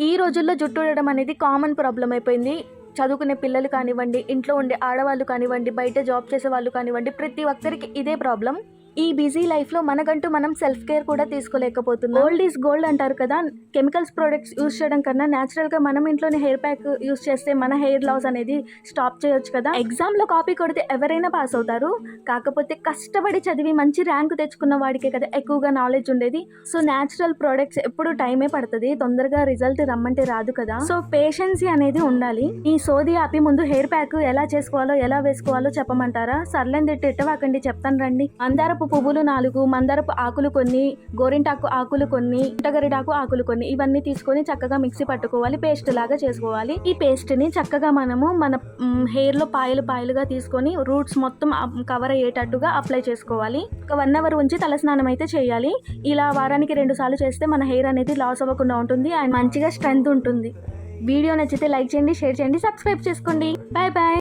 ఈ రోజుల్లో జుట్టు ఊడడం అనేది కామన్ ప్రాబ్లం అయిపోయింది. చదువుకునే పిల్లలు కానివ్వండి ఇంట్లో ఉండే ఆడవాళ్ళు కానివ్వండి బయట జాబ్ చేసే వాళ్ళు కానివ్వండి ప్రతి ఒక్కరికి ఇదే ప్రాబ్లం ఈ బిజీ లైఫ్లో మనకంటూ మనం సెల్ఫ్ కేర్ కూడా తీసుకోలేకపోతున్నాం. గోల్డ్ ఈజ్ గోల్డ్ అంటారు కదా. కెమికల్స్ ప్రోడక్ట్స్ యూస్ చేయడం కన్నా న్యాచురల్గా మనం ఇంట్లోనే హెయిర్ ప్యాక్ యూస్ చేస్తే మన హెయిర్ లాస్ అనేది స్టాప్ చేయొచ్చు కదా. ఎగ్జామ్లో కాపీ కొడితే ఎవరైనా పాస్ అవుతారు. కాకపోతే కష్టపడి చదివి మంచి ర్యాంక్ తెచ్చుకున్న వాడికే కదా ఎక్కువగా నాలెడ్జ్ ఉండేది. సో న్యాచురల్ ప్రోడక్ట్స్ ఎప్పుడు టైమే పడుతుంది. తొందరగా రిజల్ట్ రమ్మంటే రాదు కదా. సో పేషెన్సీ అనేది ఉండాలి. ఈ సోది ఆపి ముందు హెయిర్ ప్యాక్ ఎలా చేసుకోవాలో ఎలా వేసుకోవాలో చెప్పమంటారా? సర్లేంది తిట్టవాకండి చెప్తాను రండి. అందారపు పువ్వులు నాలుగు మందారపు ఆకులు కొన్ని గోరింటాకు ఆకులు కొన్ని పుట్టగరిడాకు ఆకులు కొన్ని ఇవన్నీ తీసుకొని చక్కగా మిక్సీ పట్టుకోవాలి పేస్ట్ లాగా చేసుకోవాలి. ఈ పేస్ట్ని చక్కగా మనము మన హెయిర్లో పాయలు పాయలుగా తీసుకొని రూట్స్ మొత్తం కవర్ అయ్యేటట్టుగా అప్లై చేసుకోవాలి. ఒక వన్ అవర్ ఉంచి తలస్నానం అయితే చేయాలి. ఇలా వారానికి రెండు సార్లు చేస్తే మన హెయిర్ అనేది లాస్ అవ్వకుండా ఉంటుంది అండ్ మంచిగా స్ట్రెంగ్త్ ఉంటుంది. వీడియో నచ్చితే లైక్ చేయండి షేర్ చేయండి సబ్స్క్రైబ్ చేసుకోండి. Bye bye.